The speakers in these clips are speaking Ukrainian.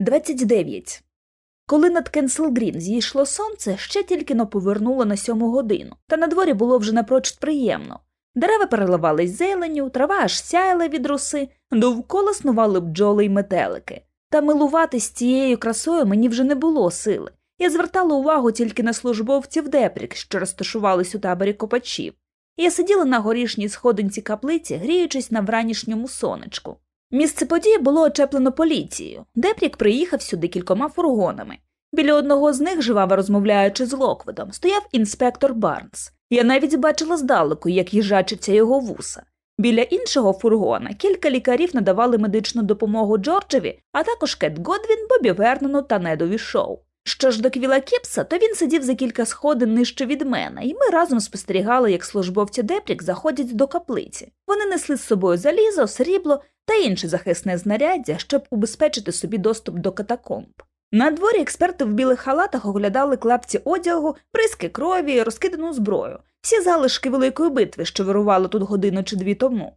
29. Коли над Кенселгрін зійшло сонце, ще тільки но повернуло на сьому годину, та на дворі було вже напрочуд приємно. Дерева переливались зеленю, трава аж сяяла від роси, довкола снували бджоли й метелики. Та милуватись цією красою мені вже не було сили. Я звертала увагу тільки на службовців Депрік, що розташувались у таборі копачів. Я сиділа на горішній сходинці каплиці, гріючись на вранішньому сонечку. Місце події було очеплено поліцією. Депрік приїхав сюди кількома фургонами. Біля одного з них, жваво розмовляючи з Локведом, стояв інспектор Барнс. Я навіть бачила здалеку, як їжачиться його вуса. Біля іншого фургона кілька лікарів надавали медичну допомогу Джорджеві, а також Кет Годвін, Бобі Вернону та Недові Шоу. Що ж до Квіла Кіпса, то він сидів за кілька сходин нижче від мене, і ми разом спостерігали, як службовці Депрік заходять до каплиці. Вони несли з собою залізо, срібло та інше захисне знаряддя, щоб убезпечити собі доступ до катакомб. На дворі експерти в білих халатах оглядали клапці одягу, бризки крові, розкидану зброю, всі залишки великої битви, що вирували тут годину чи дві тому.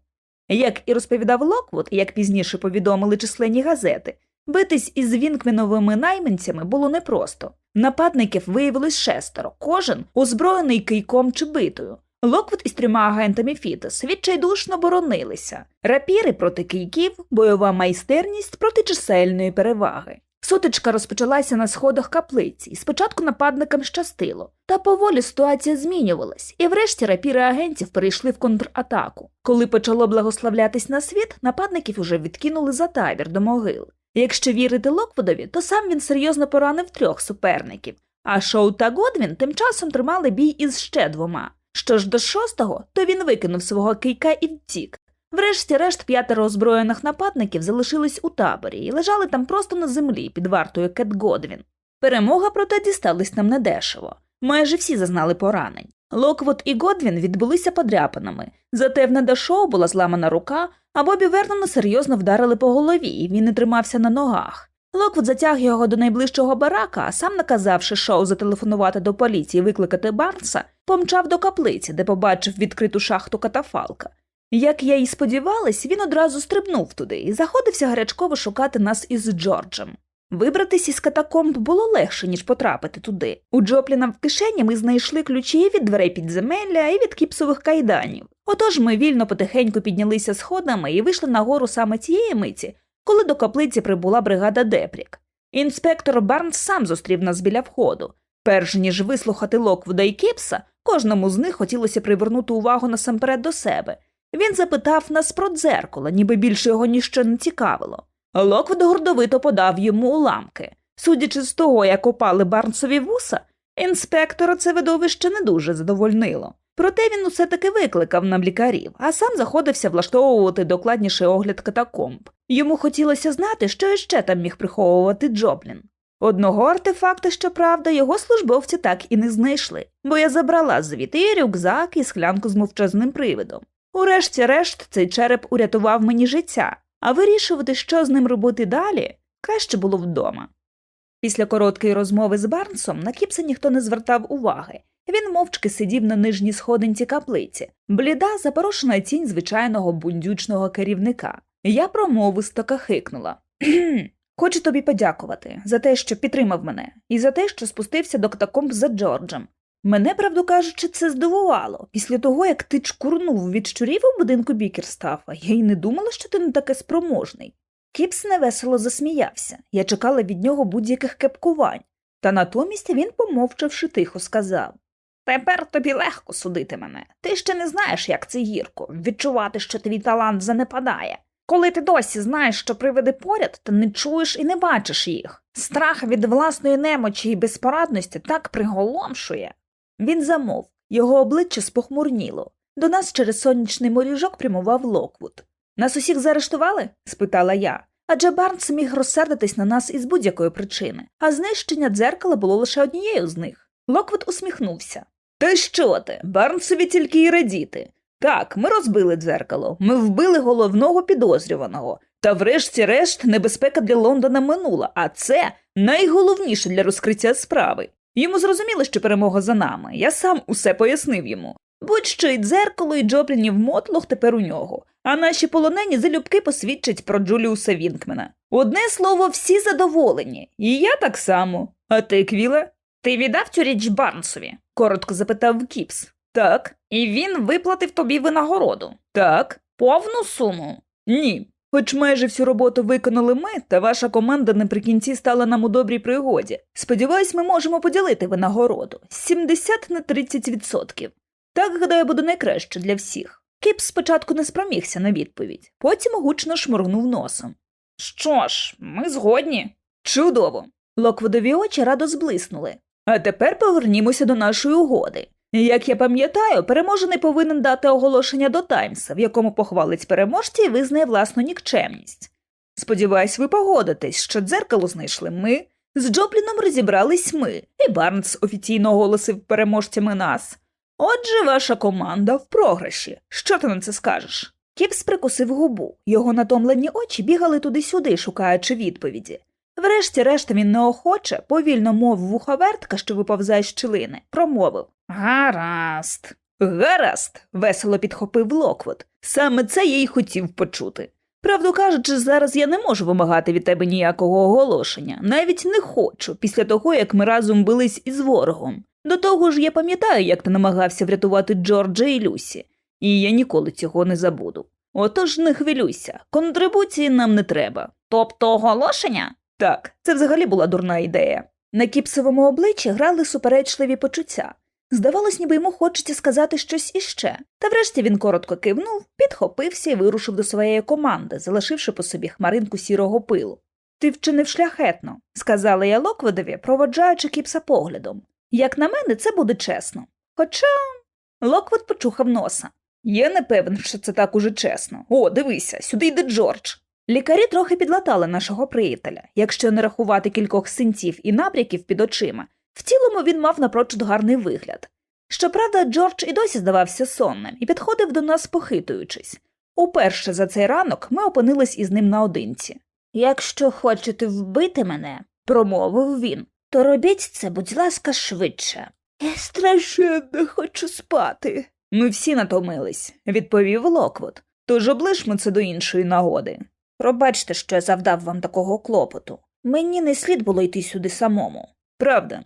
Як і розповідав Локвуд, як пізніше повідомили численні газети, битись із вінкменовими найманцями було непросто. Нападників виявилось шестеро, кожен озброєний кийком чи битою. Локвуд із трьома агентами Фітес відчайдушно боронилися рапіри проти кийків, бойова майстерність проти чисельної переваги. Сутичка розпочалася на сходах каплиці, і спочатку нападникам щастило, та поволі ситуація змінювалась, і врешті рапіри агентів перейшли в контратаку. Коли почало благословлятись на світ, нападників уже відкинули за табір до могил. Якщо вірити Локвудові, то сам він серйозно поранив трьох суперників, а Шоу та Годвін тим часом тримали бій із ще двома. Що ж до шостого, то він викинув свого кийка і втік. Врешті-решт п'ятеро озброєних нападників залишились у таборі і лежали там просто на землі під вартою Кет Годвін. Перемога, проте, дісталась нам недешево. Майже всі зазнали поранень. Локвуд і Годвін відбулися подряпинами, зате в недошоу була зламана рука, а Бобі Вернона серйозно вдарили по голові, і він не тримався на ногах. Локвуд затяг його до найближчого барака, а сам, наказавши шоу зателефонувати до поліції і викликати Барнса, помчав до каплиці, де побачив відкриту шахту катафалка. Як я й сподівалась, він одразу стрибнув туди і заходився гарячково шукати нас із Джорджем. Вибратись із катакомб було легше, ніж потрапити туди. У Джопліна в кишені ми знайшли ключі від дверей підземелля і від кіпсових кайданів. Отож ми вільно потихеньку піднялися сходами і вийшли нагору саме тієї миті, коли до каплиці прибула бригада Депрік. Інспектор Барнс сам зустрів нас біля входу. Перш ніж вислухати Локвуда і Кіпса, кожному з них хотілося привернути увагу насамперед до себе. Він запитав нас про дзеркало, ніби більше його ніщо не цікавило. Локвуд гордовито подав йому уламки. Судячи з того, як опали Барнсові вуса, інспектора це видовище не дуже задовольнило. Проте він усе таки викликав нам лікарів, а сам заходився влаштовувати докладніший огляд катакомб. Йому хотілося знати, що іще там міг приховувати Джоблін. Одного артефакта, щоправда, його службовці так і не знайшли, бо я забрала звідти рюкзак і склянку з мовчазним привидом. Урешті-решт, цей череп урятував мені життя, а вирішувати, що з ним робити далі, краще було вдома. Після короткої розмови з Барнсом на Кіпса ніхто не звертав уваги. Він мовчки сидів на нижній сходинці каплиці, бліда, запорошена тінь звичайного бундючного керівника. Я промовисто кахикнула. Хочу тобі подякувати за те, що підтримав мене, і за те, що спустився до катакомб за Джорджем. Мене, правду кажучи, це здивувало. Після того, як ти чкурнув від щурів у будинку Бікерстафа, я й не думала, що ти не таке спроможний. Кіпс невесело засміявся. Я чекала від нього будь-яких кепкувань, та натомість він, помовчавши, тихо сказав Тепер тобі легко судити мене. Ти ще не знаєш, як це гірко, відчувати, що твій талант занепадає. Коли ти досі знаєш, що привиди поряд, то не чуєш і не бачиш їх. Страх від власної немочі і безпорадності так приголомшує. Він замовк, його обличчя спохмурніло. До нас через сонячний моріжок прямував Локвуд. Нас усіх заарештували? спитала я. Адже Барнс міг розсердитись на нас із будь-якої причини, а знищення дзеркала було лише однією з них. Локвуд усміхнувся. Та що ти? Барнсові тільки й радіти. Так, ми розбили дзеркало, ми вбили головного підозрюваного. Та врешті-решт небезпека для Лондона минула, а це найголовніше для розкриття справи. Йому зрозуміло, що перемога за нами. Я сам усе пояснив йому. Будь-що і дзеркало, і Джоплінів мотлох тепер у нього, а наші полонені залюбки посвідчать про Джуліуса Вінкмена. Одне слово, всі задоволені, і я так само. А ти, Квіле? Ти віддав цю річ Барнсові? коротко запитав Кіпс. Так. І він виплатив тобі винагороду. Так. Повну суму? Ні. Хоч майже всю роботу виконали ми, та ваша команда наприкінці стала нам у добрій пригоді. Сподіваюсь, ми можемо поділити винагороду 70 на 30 відсотків. Так, гадаю, буде найкраще для всіх. Кіп спочатку не спромігся на відповідь, потім гучно шморгнув носом. Що ж, ми згодні. Чудово. Локводові очі радо зблиснули. А тепер повернімося до нашої угоди. Як я пам'ятаю, переможений повинен дати оголошення до Таймса, в якому похвалить переможця і визнає власну нікчемність. Сподіваюсь, ви погодитесь, що дзеркало знайшли ми, з Джопліном розібрались ми, і Барнс офіційно оголосив переможцями нас. Отже, ваша команда в програші. Що ти на це скажеш? Кіпс прикусив губу, його натомлені очі бігали туди-сюди, шукаючи відповіді. Врешті-решт він неохоче, повільно мов вуховертка, що виповзає з щілини, промовив Гаразд. Гаразд. весело підхопив Локвуд. Саме це я й хотів почути. Правду кажучи, зараз я не можу вимагати від тебе ніякого оголошення, навіть не хочу, після того, як ми разом бились із ворогом. До того ж, я пам'ятаю, як ти намагався врятувати Джорджа і Люсі, і я ніколи цього не забуду. Отож не хвилюйся, контрибуції нам не треба. Тобто оголошення? Так, це взагалі була дурна ідея. На кіпсовому обличчі грали суперечливі почуття. Здавалось, ніби йому хочеться сказати щось іще. Та врешті він коротко кивнув, підхопився і вирушив до своєї команди, залишивши по собі хмаринку сірого пилу. Ти вчинив шляхетно, сказала я Локведові, проводжаючи кіпса поглядом. Як на мене, це буде чесно. Хоча Локвуд почухав носа. Я не певен, що це так уже чесно. О, дивися, сюди йде Джордж. Лікарі трохи підлатали нашого приятеля, якщо не рахувати кількох синців і набряків під очима. В цілому він мав напрочуд гарний вигляд. Щоправда, Джордж і досі здавався сонним і підходив до нас, похитуючись. Уперше за цей ранок ми опинились із ним наодинці. Якщо хочете вбити мене, промовив він, то робіть це, будь ласка, швидше. Я страшенно хочу спати. Ми всі натомились, відповів Локвуд. Тож облишмо це до іншої нагоди. Пробачте, що я завдав вам такого клопоту. Мені не слід було йти сюди самому. Правда.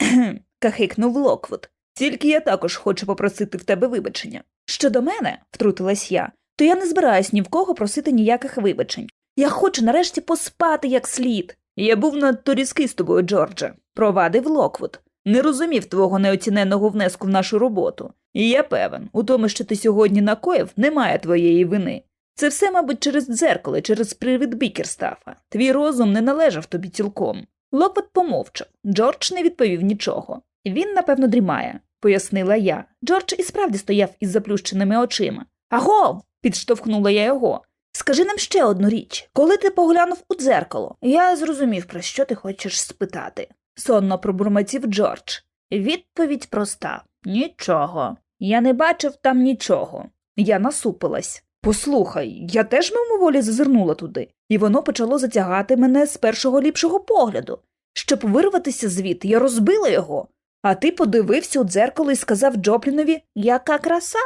кахикнув Локвуд. Тільки я також хочу попросити в тебе вибачення. Щодо мене, втрутилась я, то я не збираюсь ні в кого просити ніяких вибачень. Я хочу нарешті поспати як слід. Я був надто різкий з тобою, Джордже, провадив Локвуд. Не розумів твого неоціненного внеску в нашу роботу. І я певен, у тому, що ти сьогодні накоїв, немає твоєї вини. Це все, мабуть, через дзеркало, через привид Бікерстафа. Твій розум не належав тобі цілком. Локвуд помовчав. Джордж не відповів нічого. Він, напевно, дрімає, пояснила я. Джордж і справді стояв із заплющеними очима. Аго. підштовхнула я його. Скажи нам ще одну річ. Коли ти поглянув у дзеркало, я зрозумів, про що ти хочеш спитати. Сонно пробурмотів Джордж. Відповідь проста нічого. Я не бачив там нічого. Я насупилась. Послухай, я теж мимоволі зазирнула туди, і воно почало затягати мене з першого ліпшого погляду. Щоб вирватися звідти, я розбила його. А ти подивився у дзеркало і сказав Джоплінові, яка краса?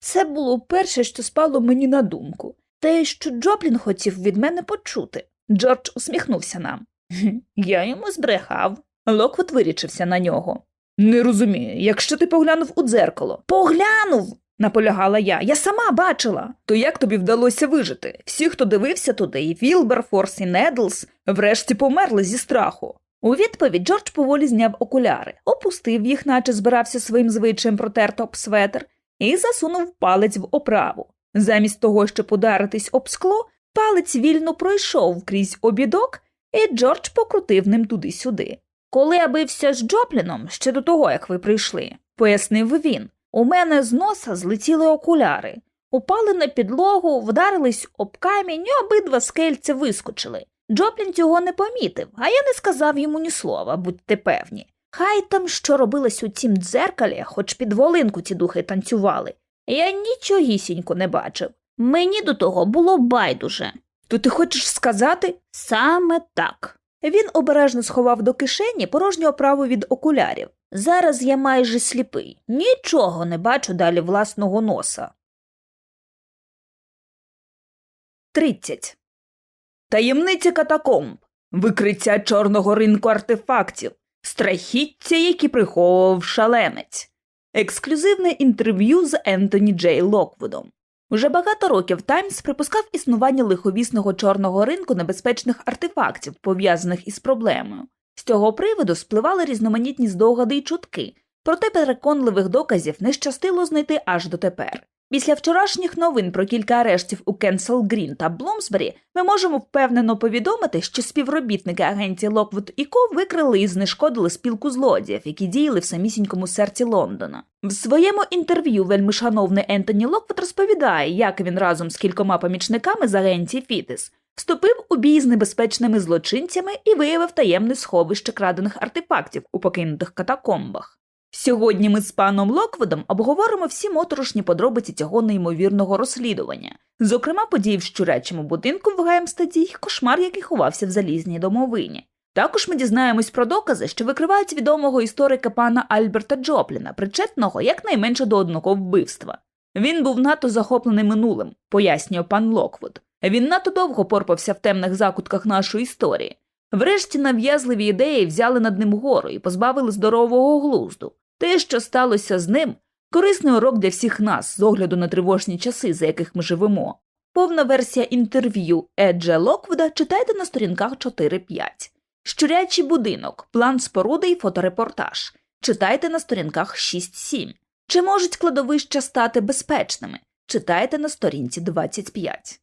Це було перше, що спало мені на думку. Те, що Джоплін хотів від мене почути. Джордж усміхнувся нам. Я йому збрехав. Локвуд вирічився на нього. Не розумію, якщо ти поглянув у дзеркало. Поглянув. Наполягала я. Я сама бачила. То як тобі вдалося вижити? Всі, хто дивився туди, і Вілберфорс, і Недлс, врешті померли зі страху. У відповідь Джордж поволі зняв окуляри, опустив їх, наче збирався своїм звичаєм протерти об светр, і засунув палець в оправу. Замість того, щоб ударитись об скло, палець вільно пройшов крізь обідок, і Джордж покрутив ним туди-сюди. Коли я бився з Джопліном ще до того, як ви прийшли, пояснив він, у мене з носа злетіли окуляри, упали на підлогу, вдарились об камінь і обидва скельця вискочили. Джоплін цього не помітив, а я не сказав йому ні слова, будьте певні. Хай там що робилось у цім дзеркалі, хоч під волинку ті духи танцювали. Я нічогісінько не бачив. Мені до того було байдуже. То ти хочеш сказати? Саме так. Він обережно сховав до кишені порожню оправу від окулярів. Зараз я майже сліпий, нічого не бачу далі власного носа. 30. Таємниці катакомб. Викриття чорного ринку артефактів. Страхіття, які приховував шаленець. Ексклюзивне інтерв'ю з Ентоні Джей Локвудом. Уже багато років Таймс припускав існування лиховісного чорного ринку небезпечних артефактів, пов'язаних із проблемою. З цього приводу спливали різноманітні здогади й чутки, проте переконливих доказів не щастило знайти аж дотепер. Після вчорашніх новин про кілька арештів у Кенсел Грін та Бломсбері ми можемо впевнено повідомити, що співробітники агенції Локвуд і Ко викрили і знешкодили спілку злодіїв, які діяли в самісінькому серці Лондона. В своєму інтерв'ю вельмишановний Ентоні Локвуд розповідає, як він разом з кількома помічниками з агенції Фітис вступив у бій з небезпечними злочинцями і виявив таємне сховище крадених артефактів у покинутих катакомбах. Сьогодні ми з паном Локвудом обговоримо всі моторошні подробиці цього неймовірного розслідування, зокрема події в щурячому будинку в Гемстеді й кошмар, який ховався в залізній домовині. Також ми дізнаємось про докази, що викривають відомого історика пана Альберта Джопліна, причетного якнайменше до одного вбивства. Він був надто захоплений минулим, пояснює пан Локвуд. Він надто довго порпався в темних закутках нашої історії. Врешті нав'язливі ідеї взяли над ним гору і позбавили здорового глузду. Те, що сталося з ним, корисний урок для всіх нас з огляду на тривожні часи, за яких ми живемо. Повна версія інтерв'ю Еджа Локвуда читайте на сторінках 4-5. Щурячий будинок, план споруди і фоторепортаж. Читайте на сторінках 6-7. Чи можуть кладовища стати безпечними? Читайте на сторінці 25.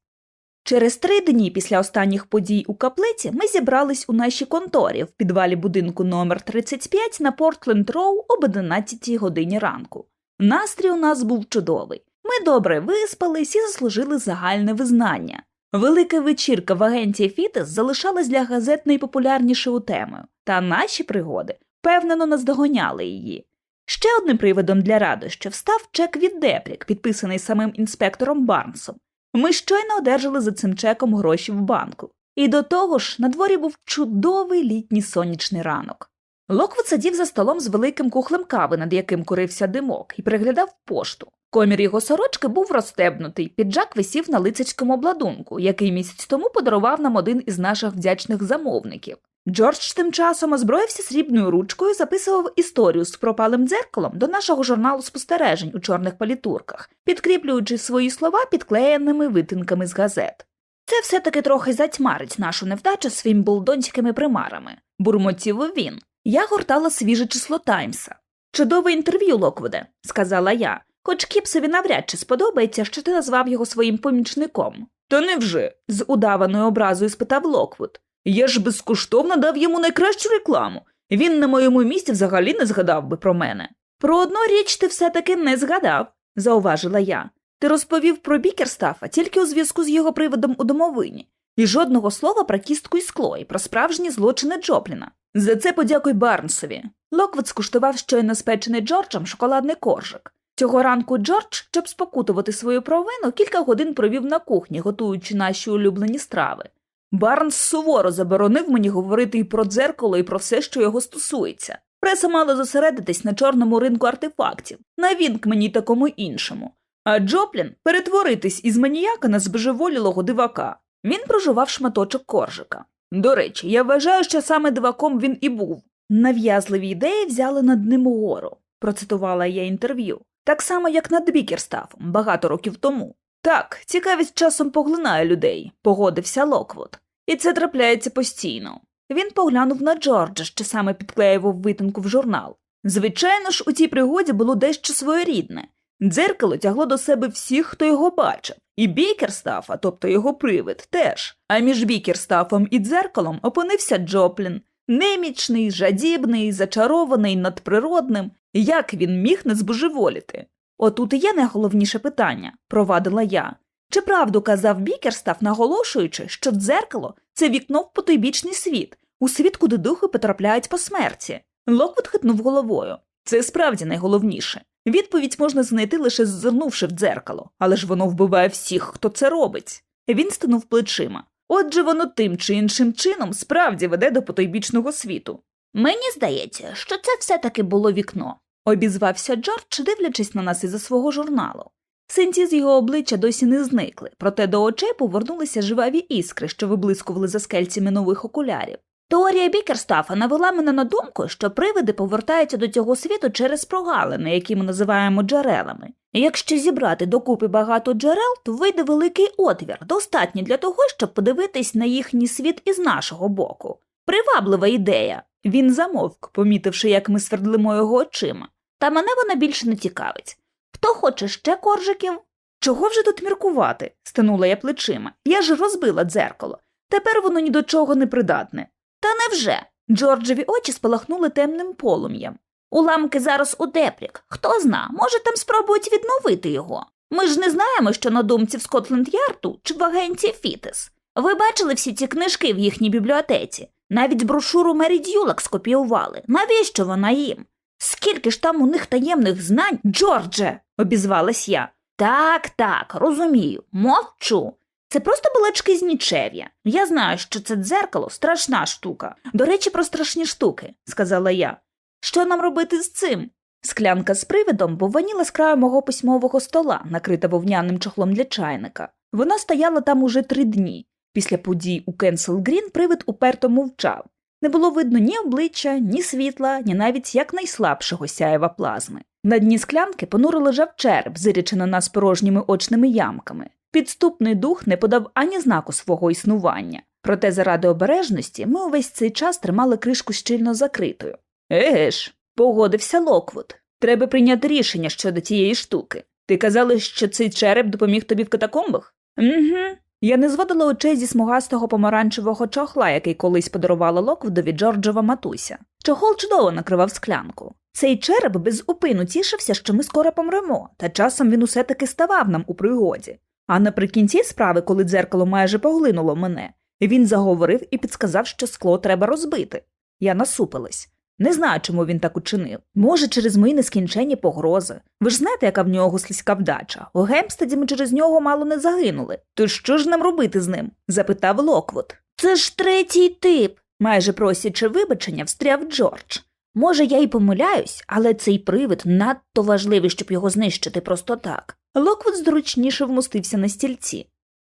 Через три дні після останніх подій у каплиці ми зібрались у нашій конторі в підвалі будинку номер 35 на Портленд Роу об 11 годині ранку. Настрій у нас був чудовий. Ми добре виспались і заслужили загальне визнання. Велика вечірка в агенції Фітес залишалась для газет найпопулярнішою темою, та наші пригоди впевнено наздоганяли її. Ще одним приводом для радощів став чек від Депрік, підписаний самим інспектором Барнсом. Ми щойно одержали за цим чеком гроші в банку. І до того ж, на дворі був чудовий літній сонячний ранок. Локвуд сидів за столом з великим кухлем кави, над яким курився димок, і переглядав пошту. Комір його сорочки був розстебнутий, піджак висів на лицарському обладунку, який місяць тому подарував нам один із наших вдячних замовників. Джордж тим часом озброївся срібною ручкою, записував історію з пропалим дзеркалом до нашого журналу спостережень у чорних палітурках, підкріплюючи свої слова підклеєними витинками з газет. Це все-таки трохи затьмарить нашу невдачу своїм булдонськими примарами, бурмотів він. Я гортала свіже число Таймса. Чудове інтерв'ю, Локвуде, сказала я, хоч Кіпсові навряд чи сподобається, що ти назвав його своїм помічником. Та невже? з удаваною образою спитав Локвуд. Я ж безкоштовно дав йому найкращу рекламу. Він на моєму місці взагалі не згадав би про мене. Про одну річ ти все-таки не згадав, зауважила я. Ти розповів про Бікерстафа тільки у зв'язку з його приводом у домовині, і жодного слова про кістку і скло і про справжні злочини Джопліна. За це подякуй Барнсові. Локвуд скуштував щойно спечений Джорджем шоколадний коржик. Цього ранку Джордж, щоб спокутувати свою провину, кілька годин провів на кухні, готуючи наші улюблені страви. Барнс суворо заборонив мені говорити і про дзеркало, і про все, що його стосується. Преса мала зосередитись на чорному ринку артефактів, на вінк мені такому іншому. А Джоплін перетворитись із маніяка на збожеволілого дивака. Він проживав шматочок коржика. До речі, я вважаю, що саме диваком він і був. Нав'язливі ідеї взяли над ним гору, процитувала я інтерв'ю, так само, як над Бікерстафом багато років тому. Так, цікавість часом поглинає людей, погодився Локвуд. І це трапляється постійно. Він поглянув на Джорджа, що саме підклеював витинку в журнал. Звичайно ж, у цій пригоді було дещо своєрідне. Дзеркало тягло до себе всіх, хто його бачив, і Бікерстафа, тобто його привид, теж. А між Бікерстафом і дзеркалом опинився Джоплін, немічний, жадібний, зачарований надприродним. Як він міг не збожеволіти? Отут і є найголовніше питання, провадила я. Чи правду казав Бікерстаф, наголошуючи, що дзеркало це вікно в потойбічний світ, у світ, куди духи потрапляють по смерті? Локвуд хитнув головою. Це справді найголовніше. Відповідь можна знайти лише зазирнувши в дзеркало, але ж воно вбиває всіх, хто це робить. Він стинув плечима. Отже, воно тим чи іншим чином справді веде до потойбічного світу. Мені здається, що це все-таки було вікно, обізвався Джордж, дивлячись на нас із-за свого журналу. Синці з його обличчя досі не зникли, проте до очей повернулися живаві іскри, що виблискували за скельцями нових окулярів. Теорія Бікерстафа навела мене на думку, що привиди повертаються до цього світу через прогалини, які ми називаємо джерелами. Якщо зібрати докупи багато джерел, то вийде великий отвір, достатній для того, щоб подивитись на їхній світ із нашого боку. Приваблива ідея. Він замовк, помітивши, як ми свердлимо його очима. Та мене вона більше не цікавить. Хто хоче ще коржиків? Чого вже тут міркувати? стинула я плечима. Я ж розбила дзеркало. Тепер воно ні до чого не придатне. Та невже? Джорджеві очі спалахнули темним полум'ям. Уламки зараз у Депрік. Хто зна, може там спробують відновити його. Ми ж не знаємо, що на думці в Скотленд Ярду чи в агенції Фітес. Ви бачили всі ці книжки в їхній бібліотеці. Навіть брошуру Мері Дюлак скопіювали. Навіщо вона їм? Скільки ж там у них таємних знань, Джордже, обізвалась я. Так, так, розумію, мовчу. Це просто балачки з нічев'я. Я знаю, що це дзеркало страшна штука. До речі, про страшні штуки, сказала я. Що нам робити з цим? Склянка з привидом бовваніла з краю мого письмового стола, накрита вовняним чохлом для чайника. Вона стояла там уже три дні. Після подій у Кенсел Грін привид уперто мовчав. Не було видно ні обличчя, ні світла, ні навіть якнайслабшого сяєва плазми. На дні склянки понуро лежав череп, зирячи на нас порожніми очними ямками. Підступний дух не подав ані знаку свого існування. Проте, заради обережності, ми увесь цей час тримали кришку щільно закритою. Еге ж, погодився Локвуд. Треба прийняти рішення щодо тієї штуки. Ти казала, що цей череп допоміг тобі в катакомбах? Угу. Я не зводила очей зі смугастого помаранчевого чохла, який колись подарувала Локвудові Джорджова матуся. Чохол чудово накривав склянку. Цей череп без упину тішився, що ми скоро помремо, та часом він усе таки ставав нам у пригоді. А наприкінці справи, коли дзеркало майже поглинуло мене, він заговорив і підсказав, що скло треба розбити. Я насупилась. Не знаю, чому він так учинив. Може, через мої нескінченні погрози. Ви ж знаєте, яка в нього слизька вдача. У Гемстеді ми через нього мало не загинули. То що ж нам робити з ним? запитав Локвуд. Це ж третій тип, майже просячи вибачення, встряв Джордж. Може, я й помиляюсь, але цей привид надто важливий, щоб його знищити просто так. Локвуд зручніше вмостився на стільці.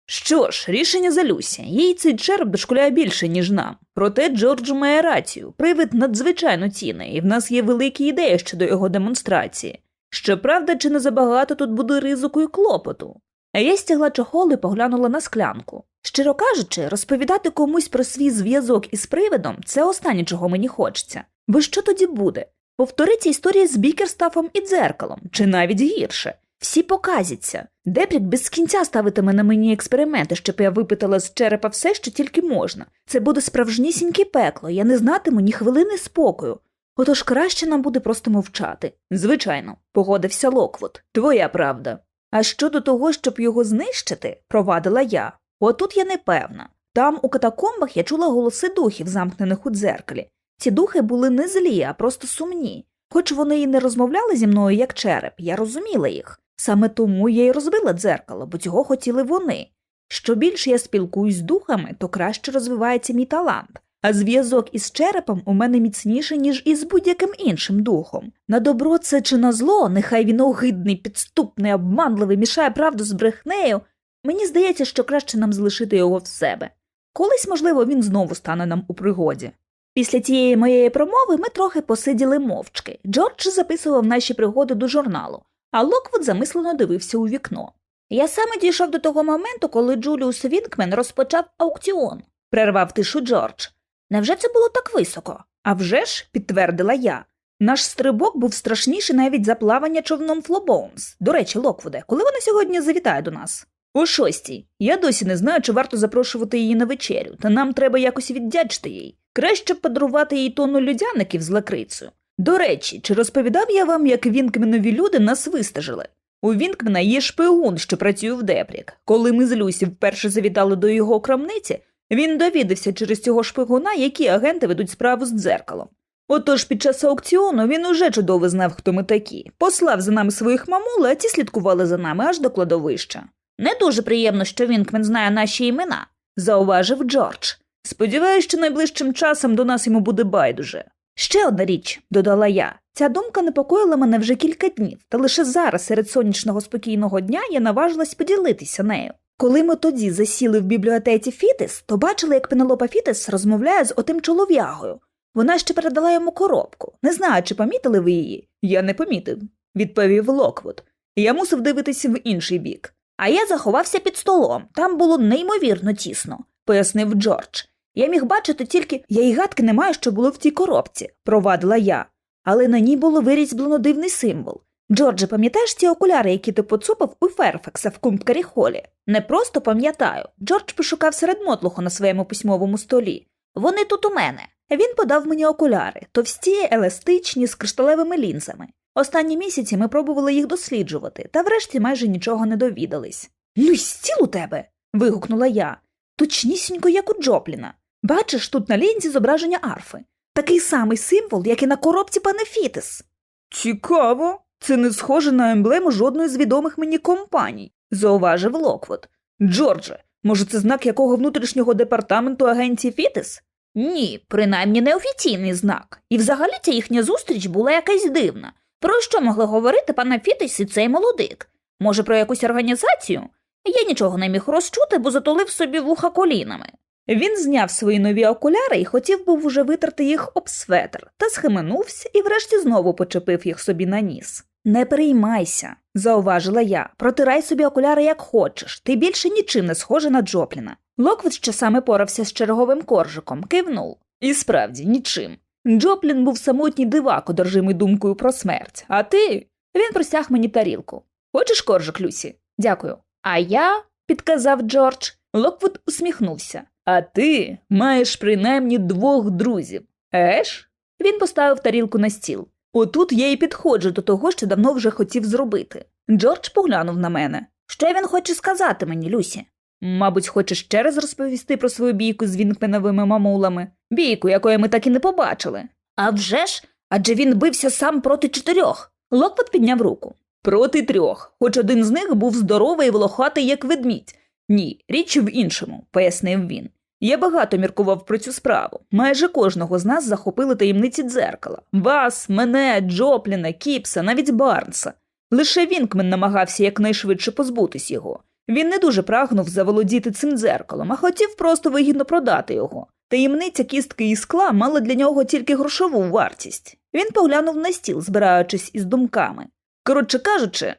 Що ж, рішення за Люсі. Їй цей череп дошкуляє більше, ніж нам. Проте Джордж має рацію. Привид надзвичайно цінний, і в нас є великі ідеї щодо його демонстрації. Щоправда, чи не забагато тут буде ризику і клопоту. А я стягла чохол і поглянула на склянку. Щиро кажучи, розповідати комусь про свій зв'язок із привидом це останнє, чого мені хочеться. Бо що тоді буде? Повториться історія з бікерстафом і дзеркалом, чи навіть гірше. Всі показяться. Депрік без кінця ставитиме на мені експерименти, щоб я випитала з черепа все, що тільки можна. Це буде справжнісіньке пекло, я не знатиму ні хвилини спокою. Отож краще нам буде просто мовчати. Звичайно, погодився Локвуд. Твоя правда. А щодо того, щоб його знищити, провадила я. Отут я не певна. Там, у катакомбах, я чула голоси духів, замкнених у дзеркалі. Ці духи були не злі, а просто сумні. Хоч вони і не розмовляли зі мною як череп, я розуміла їх. Саме тому я й розбила дзеркало, бо цього хотіли вони. Що більше я спілкуюсь з духами, то краще розвивається мій талант, а зв'язок із черепом у мене міцніший, ніж із будь-яким іншим духом. На добро це чи на зло, нехай він огидний, підступний, обманливий, мішає правду з брехнею. Мені здається, що краще нам залишити його в себе. Колись, можливо, він знову стане нам у пригоді. Після тієї моєї промови ми трохи посиділи мовчки. Джордж записував наші пригоди до журналу, а Локвуд замислено дивився у вікно. Я саме дійшов до того моменту, коли Джуліус Вінкмен розпочав аукціон, прервав тишу Джордж. Невже це було так високо? А вже ж, підтвердила я. Наш стрибок був страшніший навіть за плавання човном Флобоунс. До речі, Локвуде, коли вона сьогодні завітає до нас? О шостій. Я досі не знаю, чи варто запрошувати її на вечерю, та нам треба якось віддячити їй. Краще подарувати їй тонну людяників з лакрицею. До речі, чи розповідав я вам, як Вінкменові люди нас вистежили? У Вінкмена є шпигун, що працює в Депрік. Коли ми з Люсі вперше завітали до його крамниці, він довідався через цього шпигуна, які агенти ведуть справу з дзеркалом. Отож під час аукціону він уже чудово знав, хто ми такі. Послав за нами своїх мамул, а ті слідкували за нами аж до кладовища. Не дуже приємно, що Вінкмен знає наші імена, зауважив Джордж. Сподіваюсь, що найближчим часом до нас йому буде байдуже. Ще одна річ, додала я. Ця думка непокоїла мене вже кілька днів, та лише зараз, серед сонячного спокійного дня, я наважилась поділитися нею. Коли ми тоді засіли в бібліотеці Фітис, то бачили, як Пенелопа Фітис розмовляє з отим чолов'ягою. Вона ще передала йому коробку. Не знаю, чи помітили ви її. Я не помітив, відповів Локвуд. Я мусив дивитися в інший бік. А я заховався під столом. Там було неймовірно тісно, пояснив Джордж. Я міг бачити тільки я й гадки не маю, що було в тій коробці, провадила я. Але на ній було вирізблено дивний символ. Джордже, пам'ятаєш ці окуляри, які ти поцупив у Ферфакса в Кумткарі Холі? Не просто пам'ятаю. Джордж пошукав серед мотлуху на своєму письмовому столі. Вони тут у мене. Він подав мені окуляри, товсті, еластичні, з кришталевими лінзами. Останні місяці ми пробували їх досліджувати, та врешті майже нічого не довідались. Ну й стіл у тебе. вигукнула я. Точнісінько, як у Джопліна. Бачиш, тут на лінзі зображення арфи. Такий самий символ, як і на коробці Панефітис. Цікаво. Це не схоже на емблему жодної з відомих мені компаній, зауважив Локвуд. Джордже, може, це знак якого внутрішнього департаменту агенції Фітис? Ні, принаймні неофіційний знак. І взагалі ця їхня зустріч була якась дивна. Про що могли говорити пана Фітис і цей молодик? Може, про якусь організацію? Я нічого не міг розчути, бо затулив собі вуха колінами. Він зняв свої нові окуляри і хотів був уже витерти їх об светр, та схаменувся і врешті знову почепив їх собі на ніс. Не переймайся, зауважила я. Протирай собі окуляри як хочеш, ти більше нічим не схожа на Джопліна. Локвіт ще саме порався з черговим коржиком, кивнув. І справді нічим. Джоплін був самотній дивак, одержимий думкою про смерть. А ти? Він простяг мені тарілку. Хочеш коржик, Люсі? Дякую. А я, підказав Джордж. Локвуд усміхнувся. А ти маєш принаймні двох друзів. Еш? Він поставив тарілку на стіл. Отут я і підходжу до того, що давно вже хотів зробити. Джордж поглянув на мене. Що він хоче сказати мені, Люсі? Мабуть, хоче ще раз розповісти про свою бійку з вінкменовими мамулами, бійку, якої ми так і не побачили. А вже ж, адже він бився сам проти чотирьох. Локвот підняв руку. Проти трьох, хоч один з них був здоровий і волохатий, як ведмідь. Ні, річ в іншому, пояснив він. Я багато міркував про цю справу. Майже кожного з нас захопили таємниці дзеркала вас, мене, Джопліна, Кіпса, навіть Барнса. Лише Вінкмен намагався якнайшвидше позбутись його. Він не дуже прагнув заволодіти цим дзеркалом, а хотів просто вигідно продати його. Таємниця кістки і скла мала для нього тільки грошову вартість. Він поглянув на стіл, збираючись із думками. Коротше кажучи,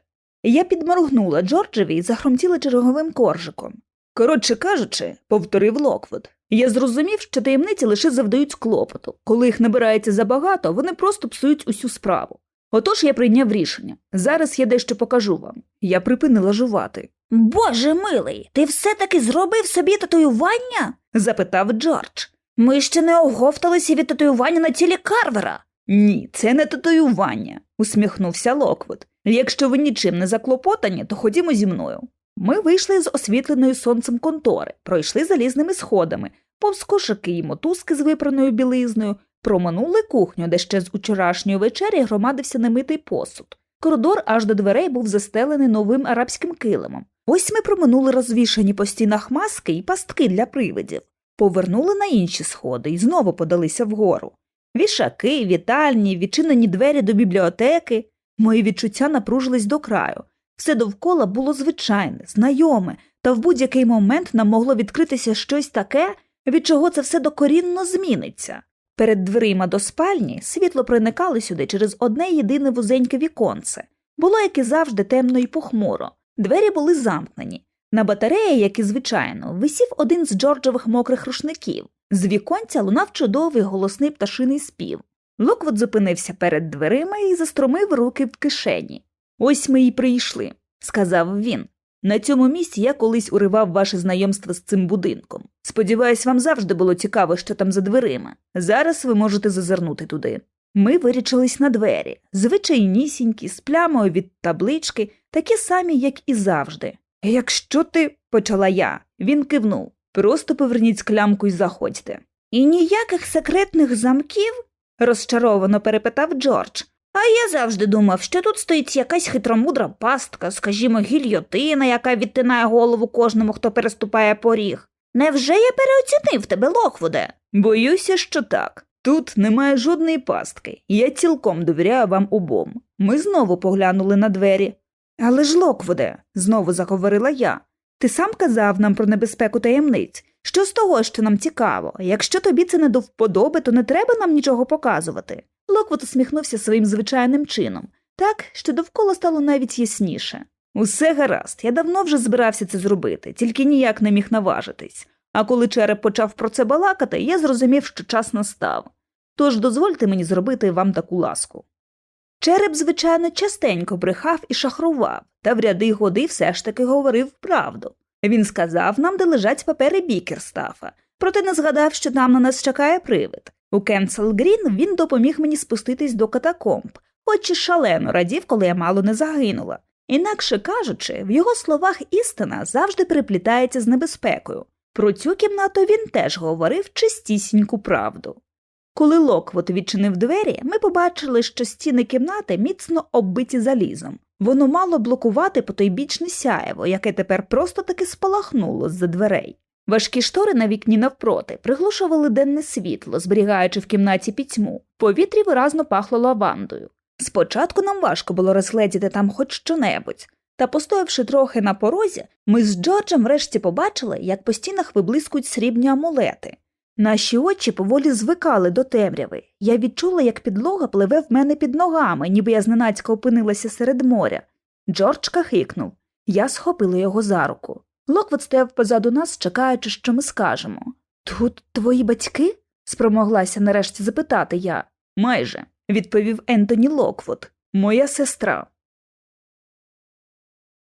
я підморгнула Джорджеві і захромтіла черговим коржиком. Коротше кажучи, повторив Локвуд, я зрозумів, що таємниці лише завдають клопоту. Коли їх набирається забагато, вони просто псують усю справу. Отож я прийняв рішення. Зараз я дещо покажу вам. Я припинила жувати. Боже милий, ти все таки зробив собі татуювання? запитав Джордж. Ми ще не оговталися від татуювання на тілі Карвера. Ні, це не татуювання, усміхнувся Локвуд. Якщо ви нічим не заклопотані, то ходімо зі мною. Ми вийшли з освітленої сонцем контори, пройшли залізними сходами, повз кошики й мотузки з випраною білизною, проминули кухню, де ще з учорашньої вечері громадився немитий посуд. Коридор аж до дверей був застелений новим арабським килимом. Ось ми проминули розвішані по стінах маски і пастки для привидів, повернули на інші сходи і знову подалися вгору. Вішаки, вітальні, відчинені двері до бібліотеки. Мої відчуття напружились до краю. Все довкола було звичайне, знайоме, та в будь-який момент нам могло відкритися щось таке, від чого це все докорінно зміниться. Перед дверима до спальні світло проникало сюди через одне єдине вузеньке віконце. Було, як і завжди, темно і похмуро. Двері були замкнені. На батареї, як і звичайно, висів один з Джорджових мокрих рушників. З віконця лунав чудовий голосний пташиний спів. Локвуд зупинився перед дверима і застромив руки в кишені. Ось ми й прийшли, сказав він. На цьому місці я колись уривав ваше знайомство з цим будинком. Сподіваюсь, вам завжди було цікаво, що там за дверима. Зараз ви можете зазирнути туди. Ми вирічились на двері, звичайнісінькі, з плямою від таблички, такі самі, як і завжди. Якщо ти, почала я, він кивнув. Просто поверніть склямку і заходьте. І ніяких секретних замків? Розчаровано перепитав Джордж. А я завжди думав, що тут стоїть якась хитромудра пастка, скажімо, гільйотина, яка відтинає голову кожному, хто переступає поріг. Невже я переоцінив тебе, Локвуде? Боюся, що так. Тут немає жодної пастки, я цілком довіряю вам обом. Ми знову поглянули на двері. Але ж, Локвуде, знову заговорила я. Ти сам казав нам про небезпеку таємниць. Що з того, що нам цікаво? Якщо тобі це не до вподоби, то не треба нам нічого показувати. Локвуд усміхнувся своїм звичайним чином, так, що довкола стало навіть ясніше. Усе гаразд, я давно вже збирався це зробити, тільки ніяк не міг наважитись. А коли череп почав про це балакати, я зрозумів, що час настав. Тож дозвольте мені зробити вам таку ласку. Череп, звичайно, частенько брехав і шахрував, та в ряди годи все ж таки говорив правду. Він сказав нам, де лежать папери Бікерстафа, проте не згадав, що там на нас чекає привид. У Кенсел Грін він допоміг мені спуститись до катакомб, хоч і шалено радів, коли я мало не загинула. Інакше кажучи, в його словах істина завжди переплітається з небезпекою. Про цю кімнату він теж говорив чистісіньку правду. Коли Локвот відчинив двері, ми побачили, що стіни кімнати міцно оббиті залізом. Воно мало блокувати потойбічне сяєво, яке тепер просто таки спалахнуло з-за дверей. Важкі штори на вікні навпроти приглушували денне світло, зберігаючи в кімнаті пітьму. Повітрі виразно пахло лавандою. Спочатку нам важко було розгледіти там хоч щонебудь, та, постоявши трохи на порозі, ми з Джорджем врешті побачили, як по стінах виблискують срібні амулети. Наші очі поволі звикали до темряви. Я відчула, як підлога пливе в мене під ногами, ніби я зненацька опинилася серед моря. Джордж кахикнув. Я схопила його за руку. Локвуд стояв позаду нас, чекаючи, що ми скажемо. Тут твої батьки? спромоглася нарешті запитати я. Майже, відповів Ентоні Локвуд. Моя сестра.